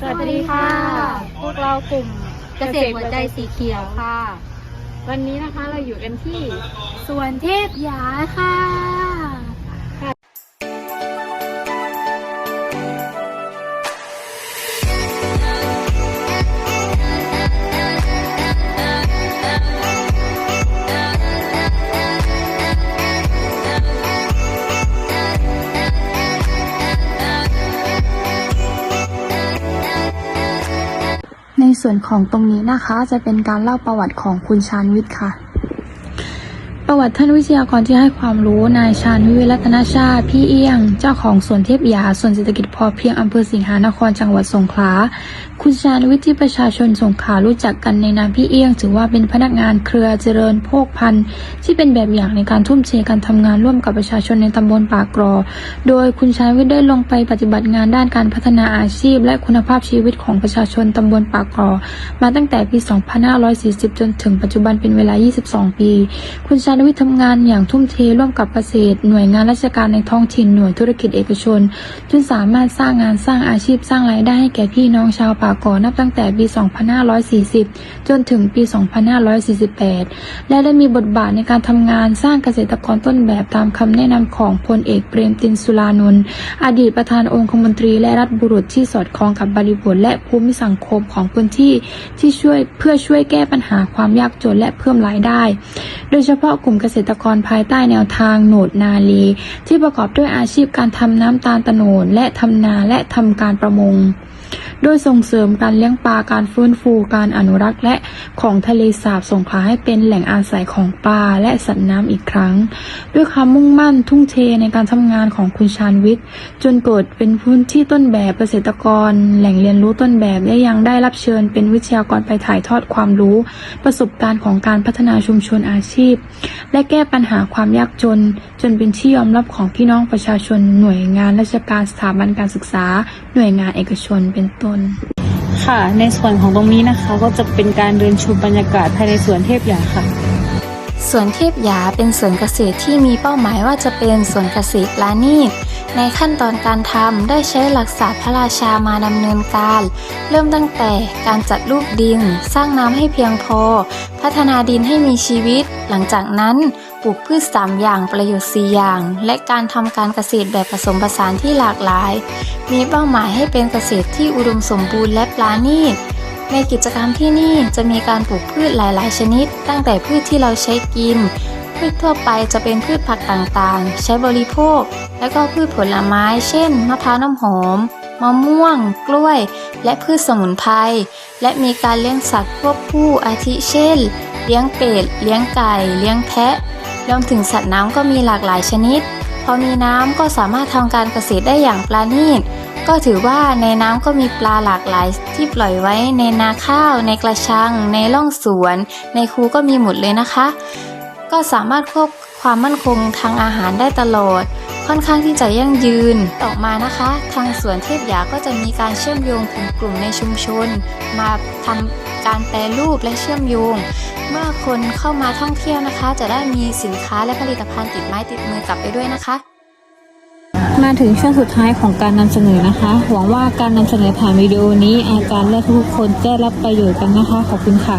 สวัสดีค่ะ พวกเรากลุ่มเกษตรหัวใจสีเขียวค่ะ วันนี้นะคะเราอยู่กันที่สวนเทพยาค่ะ ในส่วนของตรงนี้นะคะ จะเป็นการเล่าประวัติของคุณชานวิทย์ค่ะ ประวัติท่านวิทยากรที่ให้ความรู้นายชาญวิทย์รัตนชาติ พี่เอี้ยง เจ้าของสวนเทพยาสวนเศรษฐกิจพอเพียงอำเภอสิงหานครจังหวัดสงขลา คุณชาญวิทย์ที่ประชาชนสงขลารู้จักกันในนามพี่เอี้ยง ถือว่าเป็นพนักงานเครือเจริญโภคภัณฑ์ที่เป็นแบบอย่างในการทุ่มเทการทำงานร่วมกับประชาชนในตำบลปากกรอ โดยคุณชาญวิทย์ได้ลงไปปฏิบัติงานด้านการพัฒนาอาชีพ และคุณภาพชีวิตของประชาชนตำบลปากกรอ มาตั้งแต่ปี 2540 จนถึงปัจจุบันเป็นเวลา 22 ปี คุณชาญวิทย์ทำงานอย่างทุ่มเทร่วมกับเกษตร หน่วยงานราชการในท้องถิ่นหน่วยธุรกิจเอกชน จนสามารถสร้างงานสร้างอาชีพสร้างรายได้ให้แก่พี่น้องชาวป่ากกอนับตั้งแต่ปี 2540 จนถึงปี 2548 และได้มีบทบาทในการทำงานสร้างเกษตรกรต้นแบบตามคำแนะนำของพลเอกเปรมตินสุรานนท์อดีตประธานองคมนตรีและรัฐบุรุษที่สอดคล้องกับบริบทและภูมิสังคมของพื้นที่ที่ช่วยเพื่อช่วยแก้ปัญหาความยากจนและเพิ่มรายได้ โดยเฉพาะกลุ่มเกษตรกรภายใต้แนวทางโหนดนาลี ที่ประกอบด้วยอาชีพการทำน้ำตาลตะโนดและทำนาและทำการประมง โดยส่งเสริมการเลี้ยงปลาการฟื้นฟูการอนุรักษ์และของทะเลสาบสงขลาให้เป็นแหล่งอาศัยของปลาและสัตว์น้ำอีกครั้ง ด้วยความมุ่งมั่นทุ่งเทในการทำงานของคุณชาญวิทย์ จนเกิดเป็นพื้นที่ต้นแบบเกษตรกร แหล่งเรียนรู้ต้นแบบและยังได้รับเชิญ เป็นวิทยากรไปถ่ายทอดความรู้ ประสบการณ์ของการพัฒนาชุมชนอาชีพ และแก้ปัญหาความยากจน จนเป็นที่ยอมรับของพี่น้องประชาชน หน่วยงานราชการสถาบันการศึกษา หน่วยงานเอกชนเป็นต้นค่ะในส่วนของตรงนี้นะคะก็จะเป็นการเดินชมบรรยากาศภายในสวนเทพยาค่ะสวนเทพยาเป็นสวนเกษตรที่มีเป้าหมายว่าจะเป็นสวนเกษตรลาณีตในขั้นตอนการทำได้ใช้หลักศาสตร์พระราชามาดำเนินการ เริ่มตั้งแต่การจัดรูปดิน สร้างน้ำให้เพียงพอ พัฒนาดินให้มีชีวิต หลังจากนั้น ปลูกพืชสามอย่างประโยชน์สี่อย่าง และการทำการเกษตรแบบผสมผสานที่หลากหลาย มีเป้าหมายให้เป็นเกษตรที่อุดมสมบูรณ์และปราณีตในกิจกรรมที่นี่จะมีการปลูกพืชหลาย ๆ ชนิด ตั้งแต่พืชที่เราใช้กิน พืชทั่วไปจะเป็นพืชผักต่างๆ ใช้บริโภค และก็พืชผลไม้ เช่น มะพร้าวน้ำหอม มะม่วง กล้วย และพืชสมุนไพร และมีการเลี้ยงสัตว์ควบคู่อาทิเช่น เลี้ยงเป็ด เลี้ยงไก่ เลี้ยงแพะ รวมถึงสัตว์น้ำก็มีหลากหลายชนิด พอมีน้ำก็สามารถทำการเกษตรได้อย่างปราณีต ก็ถือว่าในน้ำก็มีปลาหลากหลายที่ปล่อยไว้ในนาข้าว ในกระชัง ในร่องสวน ในคูก็มีหมดเลยนะคะ ก็สามารถควบความมั่นคงทางอาหารได้ตลอด ค่อนข้างที่จะยั่งยืน ต่อมานะคะ ทางสวนเทพยาก็จะมีการเชื่อมโยงถึงกลุ่มในชุมชน มาทำการแปรรูปและเชื่อมโยง เมื่อคนเข้ามาท่องเที่ยวนะคะ จะได้มีสินค้าและผลิตภัณฑ์ติดไม้ติดมือกลับไปด้วยนะคะมาถึงช่วงสุดท้ายของการนำเสนอนะคะ หวังว่าการนำเสนอผ่านวิดีโอนี้อาจารย์และทุกคนได้รับประโยชน์กันนะคะ ขอบคุณค่ะ